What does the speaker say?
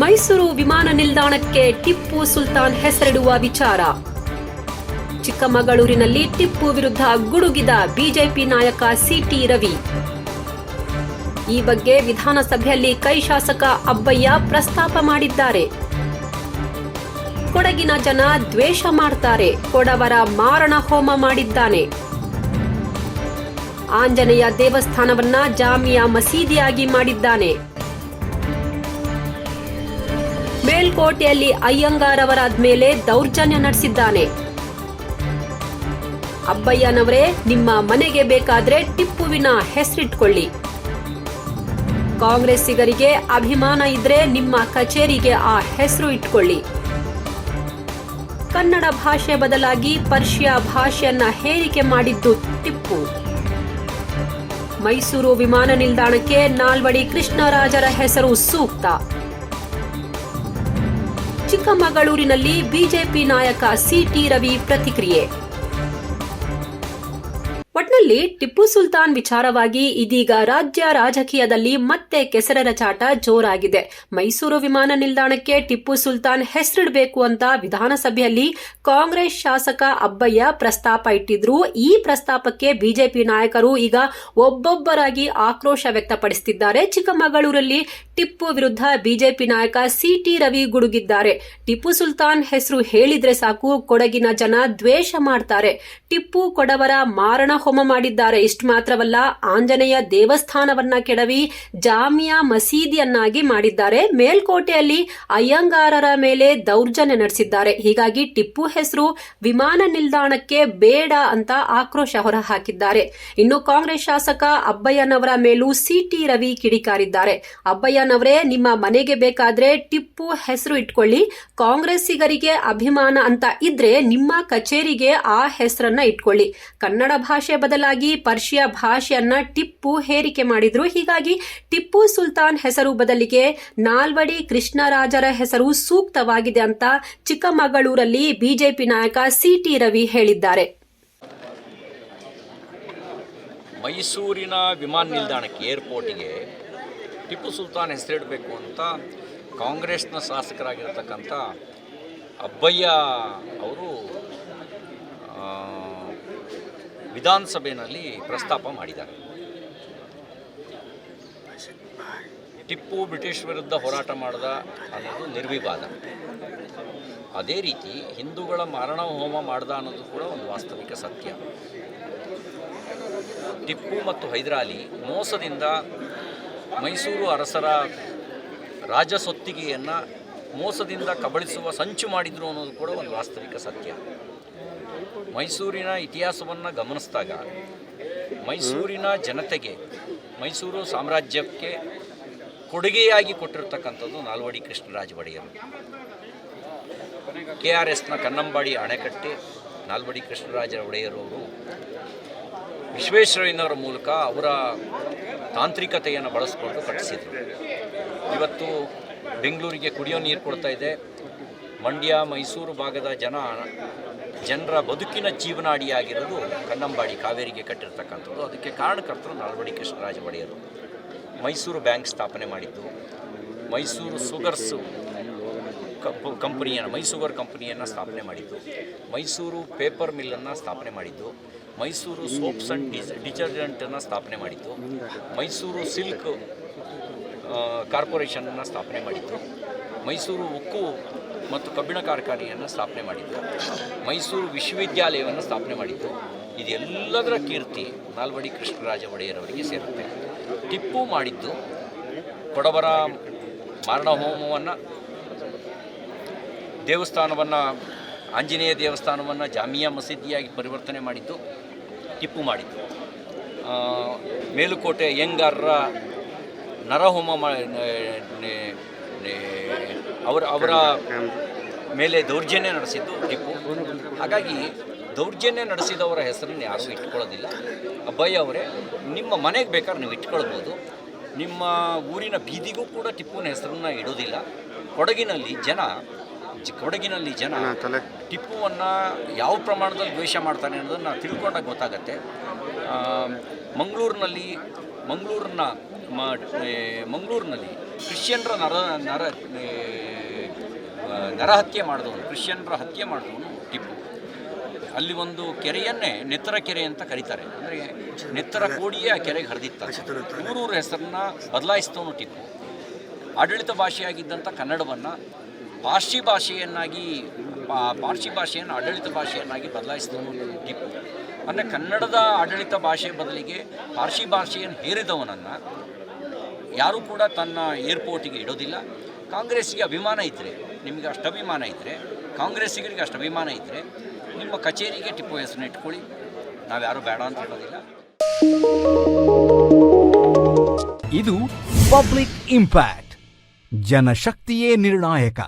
ಮೈಸೂರು ವಿಮಾನ ನಿಲ್ದಾಣಕ್ಕೆ ಟಿಪ್ಪು ಸುಲ್ತಾನ್ ಹೆಸರಿಡುವ ವಿಚಾರ. ಚಿಕ್ಕಮಗಳೂರಿನಲ್ಲಿ ಟಿಪ್ಪು ವಿರುದ್ಧ ಗುಡುಗಿದ ಬಿಜೆಪಿ ನಾಯಕ ಸಿಟಿ ರವಿ. ಈ ಬಗ್ಗೆ ವಿಧಾನಸಭೆಯಲ್ಲಿ ಕೈ ಶಾಸಕ ಅಬ್ಬಯ್ಯ ಪ್ರಸ್ತಾಪ ಮಾಡಿದ್ದಾರೆ. ಕೊಡಗಿನ ಜನ ದ್ವೇಷ ಮಾಡ್ತಾರೆ. ಕೊಡವರ ಮಾರಣ ಹೋಮ ಮಾಡಿದ್ದಾನೆ. ಆಂಜನೇಯ ದೇವಸ್ಥಾನವನ್ನ ಜಾಮಿಯಾ ಮಸೀದಿಯಾಗಿ ಮಾಡಿದ್ದಾನೆ. ಮೇಲ್ಕೋಟೆಯಲ್ಲಿ ಅಯ್ಯಂಗಾರವರ ಮೇಲೆ ದೌರ್ಜನ್ಯ ನಡೆಸಿದ್ದಾನೆ. ಅಬ್ಬಯ್ಯನವರೇ, ನಿಮ್ಮ ಮನೆಗೆ ಬೇಕಾದ್ರೆ ಟಿಪ್ಪುವಿನ ಹೆಸರಿಟ್ಕೊಳ್ಳಿ. ಕಾಂಗ್ರೆಸ್ಸಿಗರಿಗೆ ಅಭಿಮಾನ ಇದ್ರೆ ನಿಮ್ಮ ಕಚೇರಿಗೆ ಆ ಹೆಸರು ಇಟ್ಕೊಳ್ಳಿ. ಕನ್ನಡ ಭಾಷೆ ಬದಲಾಗಿ ಪರ್ಷಿಯಾ ಭಾಷೆಯನ್ನ ಹೇರಿಕೆ ಮಾಡಿದ್ದು ಟಿಪ್ಪು. ಮೈಸೂರು ವಿಮಾನ ನಿಲ್ದಾಣಕ್ಕೆ ನಾಲ್ವಡಿ ಕೃಷ್ಣರಾಜರ ಹೆಸರು ಸೂಕ್ತ. ಚಿಕ್ಕಮಗಳೂರಿನಲ್ಲಿ ಬಿಜೆಪಿ ನಾಯಕ ಸಿಟಿ ರವಿ ಪ್ರತಿಕ್ರಿಯೆ ಒಟ್ನಲ್ಲಿ ಟಿಪ್ಪು ಸುಲ್ತಾನ್ ವಿಚಾರವಾಗಿ ಇದೀಗ ರಾಜ್ಯ ರಾಜಕೀಯದಲ್ಲಿ ಮತ್ತೆ ಕೆಸರರ ಚಾಟ ಜೋರಾಗಿದೆ. ಮೈಸೂರು ವಿಮಾನ ನಿಲ್ದಾಣಕ್ಕೆ ಟಿಪ್ಪು ಸುಲ್ತಾನ್ ಹೆಸರಿಡಬೇಕು ಅಂತ ವಿಧಾನಸಭೆಯಲ್ಲಿ ಕಾಂಗ್ರೆಸ್ ಶಾಸಕ ಅಬ್ಬಯ್ಯ ಪ್ರಸ್ತಾಪ ಇಟ್ಟಿದ್ರು. ಈ ಪ್ರಸ್ತಾಪಕ್ಕೆ ಬಿಜೆಪಿ ನಾಯಕರು ಈಗ ಒಬ್ಬೊಬ್ಬರಾಗಿ ಆಕ್ರೋಶ ವ್ಯಕ್ತಪಡಿಸುತ್ತಿದ್ದಾರೆ ಚಿಕ್ಕಮಗಳೂರಲ್ಲಿ ಟಿಪ್ಪು ವಿರುದ್ಧ ಬಿಜೆಪಿ ನಾಯಕ ಸಿಟಿ ರವಿ ಗುಡುಗಿದ್ದಾರೆ. ಟಿಪ್ಪು ಸುಲ್ತಾನ್ ಹೆಸರು ಹೇಳಿದ್ರೆ ಸಾಕು, ಕೊಡಗಿನ ಜನ ದ್ವೇಷ ಮಾಡ್ತಾರೆ. ಟಿಪ್ಪು ಕೊಡವರ ಮಾರಣ ಹೋಮ ಮಾಡಿದ್ದಾರೆ. ಇಷ್ಟು ಮಾತ್ರವಲ್ಲ, ಆಂಜನೇಯ ದೇವಸ್ಥಾನವನ್ನ ಕೆಡವಿ ಜಾಮಿಯಾ ಮಸೀದಿಯನ್ನಾಗಿ ಮಾಡಿದ್ದಾರೆ. ಮೇಲ್ಕೋಟೆಯಲ್ಲಿ ಅಯ್ಯಂಗಾರರ ಮೇಲೆ ದೌರ್ಜನ್ಯ ನಡೆಸಿದ್ದಾರೆ. ಹೀಗಾಗಿ ಟಿಪ್ಪು ಹೆಸರು ವಿಮಾನ ನಿಲ್ದಾಣಕ್ಕೆ ಬೇಡ ಅಂತ ಆಕ್ರೋಶ ಹೊರಹಾಕಿದ್ದಾರೆ. ಇನ್ನು ಕಾಂಗ್ರೆಸ್ ಶಾಸಕ ಅಬ್ಬಯ್ಯನವರ ಮೇಲೂ ಸಿಟಿ ರವಿ ಕಿಡಿಕಾರಿದ್ದಾರೆ. ಅಬ್ಬಯ್ಯನವರೇ, ನಿಮ್ಮ ಮನೆಗೆ ಬೇಕಾದ್ರೆ ಟಿಪ್ಪು ಹೆಸರು ಇಟ್ಕೊಳ್ಳಿ. ಕಾಂಗ್ರೆಸ್ಸಿಗರಿಗೆ ಅಭಿಮಾನ ಅಂತ ಇದ್ರೆ ನಿಮ್ಮ ಕಚೇರಿಗೆ ಆ ಹೆಸರನ್ನ ಇಟ್ಕೊಳ್ಳಿ. ಕನ್ನಡ ಭಾಷೆ ಬದಲಾಗಿ ಪರ್ಷಿಯಾ ಭಾಷೆಯನ್ನ ಟಿಪ್ಪು ಹೇರಿಕೆ ಮಾಡಿದ್ರು. ಹೀಗಾಗಿ ಟಿಪ್ಪು ಸುಲ್ತಾನ್ ಹೆಸರು ಬದಲಿಗೆ ನಾಲ್ವಡಿ ಕೃಷ್ಣರಾಜರ ಹೆಸರು ಸೂಕ್ತವಾಗಿದೆ ಅಂತ ಚಿಕ್ಕಮಗಳೂರಲ್ಲಿ ಬಿಜೆಪಿ ನಾಯಕ ಸಿಟಿ ರವಿ ಹೇಳಿದ್ದಾರೆ. ಮೈಸೂರಿನ ವಿಮಾನ ನಿಲ್ದಾಣಕ್ಕೆ ಏರ್ಪೋರ್ಟಿಗೆ ಟಿಪ್ಪು ಸುಲ್ತಾನ್ ಹೆಸರಿಡಬೇಕು ಅಂತ ಕಾಂಗ್ರೆಸ್ನ ಶಾಸಕರಾಗಿರ್ತಕ್ಕಂಥ ಅಬ್ಬಯ್ಯ ಅವರು ವಿಧಾನಸಭೆಯಲ್ಲಿ ಪ್ರಸ್ತಾಪ ಮಾಡಿದ್ದಾರೆ. ಟಿಪ್ಪು ಬ್ರಿಟಿಷ್ ವಿರುದ್ಧ ಹೋರಾಟ ಮಾಡಿದ ಅನ್ನೋದು ನಿರ್ವಿವಾದ. ಅದೇ ರೀತಿ ಹಿಂದೂಗಳ ಮಾರಣ ಹೋಮ ಮಾಡ್ದ ಅನ್ನೋದು ಕೂಡ ಒಂದು ವಾಸ್ತವಿಕ ಸತ್ಯ. ಟಿಪ್ಪು ಮತ್ತು ಹೈದರಾಲಿ ಮೋಸದಿಂದ ಮೈಸೂರು ಅರಸರ ರಾಜಸೊತ್ತಿಗೆಯನ್ನು ಮೋಸದಿಂದ ಕಬಳಿಸುವ ಸಂಚು ಮಾಡಿದರು ಅನ್ನೋದು ಕೂಡ ಒಂದು ವಾಸ್ತವಿಕ ಸತ್ಯ. ಮೈಸೂರಿನ ಇತಿಹಾಸವನ್ನು ಗಮನಿಸಿದಾಗ, ಮೈಸೂರಿನ ಜನತೆಗೆ, ಮೈಸೂರು ಸಾಮ್ರಾಜ್ಯಕ್ಕೆ ಕೊಡುಗೆಯಾಗಿ ಕೊಟ್ಟಿರ್ತಕ್ಕಂಥದ್ದು ನಾಲ್ವಡಿ ಕೃಷ್ಣರಾಜ ಒಡೆಯರು ಕೆ ಆರ್ ಎಸ್ನ ಕನ್ನಂಬಾಡಿ ಅಣೆಕಟ್ಟೆ ನಾಲ್ವಡಿ ಕೃಷ್ಣರಾಜ ಒಡೆಯರವರು ವಿಶ್ವೇಶ್ವರಯ್ಯನವರ ಮೂಲಕ ಅವರ ತಾಂತ್ರಿಕತೆಯನ್ನು ಬಳಸಿಕೊಂಡು ಕಟ್ಟಿಸಿದರು. ಇವತ್ತು ಬೆಂಗಳೂರಿಗೆ ಕುಡಿಯೋ ನೀರು ಕೊಡ್ತಾ ಇದೆ. ಮಂಡ್ಯ, ಮೈಸೂರು ಭಾಗದ ಜನ ಜನರ ಬದುಕಿನ ಜೀವನಾಡಿಯಾಗಿರೋದು ಕನ್ನಂಬಾಡಿ ಕಾವೇರಿಗೆ ಕಟ್ಟಿರ್ತಕ್ಕಂಥದ್ದು. ಅದಕ್ಕೆ ಕಾರಣಕರ್ತರು ನಾಲ್ವಡಿ ಕೃಷ್ಣರಾಜ ಒಡೆಯರು ಮೈಸೂರು ಬ್ಯಾಂಕ್ ಸ್ಥಾಪನೆ ಮಾಡಿದ್ದು. ಮೈಸೂರು ಸುಗರ್ಸು ಕಪ್ ಕಂಪನಿಯನ್ನು ಮೈಸೂಗರ್ ಕಂಪನಿಯನ್ನು ಸ್ಥಾಪನೆ ಮಾಡಿದ್ದು. ಮೈಸೂರು ಪೇಪರ್ ಮಿಲ್ಲನ್ನು ಸ್ಥಾಪನೆ ಮಾಡಿದ್ದು. ಮೈಸೂರು ಸೋಪ್ಸ್ ಆ್ಯಂಡ್ ಡಿಸ್ ಡಿಟರ್ಜೆಂಟನ್ನು ಸ್ಥಾಪನೆ ಮಾಡಿದ್ದು. ಮೈಸೂರು ಸಿಲ್ಕ್ ಕಾರ್ಪೊರೇಷನನ್ನು ಸ್ಥಾಪನೆ ಮಾಡಿದ್ದು. ಮೈಸೂರು ಉಕ್ಕು ಮತ್ತು ಕಬ್ಬಿಣ ಕಾರ್ಖಾನೆಯನ್ನು ಸ್ಥಾಪನೆ ಮಾಡಿದ್ದು ಮೈಸೂರು ವಿಶ್ವವಿದ್ಯಾಲಯವನ್ನು ಸ್ಥಾಪನೆ ಮಾಡಿದ್ದು ಇದೆಲ್ಲದರ ಕೀರ್ತಿ ನಾಲ್ವಡಿ ಕೃಷ್ಣರಾಜ ಒಡೆಯರವರಿಗೆ ಸೇರುತ್ತೆ. ಟಿಪ್ಪು ಮಾಡಿದ್ದು ಕೊಡವರ ಮಾರಣ ಹೋಮವನ್ನು ದೇವಸ್ಥಾನವನ್ನು, ಆಂಜನೇಯ ದೇವಸ್ಥಾನವನ್ನು ಜಾಮಿಯಾ ಮಸೀದಿಯಾಗಿ ಪರಿವರ್ತನೆ ಮಾಡಿದ್ದು ಟಿಪ್ಪು ಮಾಡಿದ್ದು. ಮೇಲುಕೋಟೆ ಅಯ್ಯಂಗಾರರ ನರಹೋಮ ಅವರ ಅವರ ಮೇಲೆ ದೌರ್ಜನ್ಯ ನಡೆಸಿದ್ದು ಟಿಪ್ಪು. ಹಾಗಾಗಿ ದೌರ್ಜನ್ಯ ನಡೆಸಿದವರ ಹೆಸರನ್ನು ಯಾರೂ ಇಟ್ಕೊಳ್ಳೋದಿಲ್ಲ. ಅಬ್ಬಯ್ಯ ಅವರೇ ನಿಮ್ಮ ಮನೆಗೆ ಬೇಕಾದ್ರೆ ನೀವು ಇಟ್ಕೊಳ್ಬೋದು. ನಿಮ್ಮ ಊರಿನ ಬೀದಿಗೂ ಕೂಡ ಟಿಪ್ಪುನ ಹೆಸರನ್ನ ಇಡೋದಿಲ್ಲ. ಕೊಡಗಿನಲ್ಲಿ ಜನ ಕೊಡಗಿನಲ್ಲಿ ಜನ ಟಿಪ್ಪುವನ್ನು ಯಾವ ಪ್ರಮಾಣದಲ್ಲಿ ದ್ವೇಷ ಮಾಡ್ತಾನೆ ಅನ್ನೋದನ್ನು ತಿಳ್ಕೊಂಡಾಗ ಗೊತ್ತಾಗತ್ತೆ. ಮಂಗಳೂರಿನಲ್ಲಿ ಮಂಗಳೂರನ್ನ ಮ ಮಂಗಳೂರಿನಲ್ಲಿ ಕ್ರಿಶ್ಚಿಯನ್ರ ನರ ನರ ನರಹತ್ಯೆ ಮಾಡಿದವನು, ಕ್ರಿಶ್ಚಿಯನ್ರ ಹತ್ಯೆ ಮಾಡಿದವನು ಟಿಪ್ಪು. ಅಲ್ಲಿ ಒಂದು ಕೆರೆಯನ್ನೇ ನೆತ್ತರ ಕೆರೆ ಅಂತ ಕರೀತಾರೆ. ಅಂದರೆ ನೆತ್ತರ ಕೋಡಿಯೇ ಆ ಕೆರೆಗೆ ಹರಿದಿತ್ತಾರೆ ಊರೂರ ಹೆಸರನ್ನ ಬದಲಾಯಿಸಿದವನು ಟಿಪ್ಪು. ಆಡಳಿತ ಭಾಷೆಯಾಗಿದ್ದಂಥ ಕನ್ನಡವನ್ನು ಪಾರ್ಸಿ ಭಾಷೆಯನ್ನಾಗಿ ಪಾರ್ಸಿ ಭಾಷೆಯನ್ನು ಆಡಳಿತ ಭಾಷೆಯನ್ನಾಗಿ ಬದಲಾಯಿಸಿದವನು ಟಿಪ್ಪು. ಅಂದರೆ ಕನ್ನಡದ ಆಡಳಿತ ಭಾಷೆ ಬದಲಿಗೆ ಪಾರ್ಸಿ ಭಾಷೆಯನ್ನು ಹೇರಿದವನನ್ನು ಯಾರೂ ಕೂಡ ತನ್ನ ಏರ್ಪೋರ್ಟಿಗೆ ಇಡೋದಿಲ್ಲ. ಕಾಂಗ್ರೆಸ್ಸಿಗೆ ಅಭಿಮಾನ ಇದ್ದರೆ ನಿಮಗೆ ಅಷ್ಟು ಅಭಿಮಾನ ಇದ್ದರೆ ಕಾಂಗ್ರೆಸ್ಸಿಗರಿಗೆ ಅಷ್ಟು ಅಭಿಮಾನ ಇದ್ದರೆ ನಿಮ್ಮ ಕಚೇರಿಗೆ ಟಿಪ್ಪು ಹೆಸರನ್ನ ಇಟ್ಕೊಳ್ಳಿ. ನಾವ್ಯಾರೂ ಬೇಡ ಅಂತ ಹೇಳೋದಿಲ್ಲ. ಇದು ಪಬ್ಲಿಕ್ ಇಂಪ್ಯಾಕ್ಟ್, ಜನಶಕ್ತಿಯೇ ನಿರ್ಣಾಯಕ.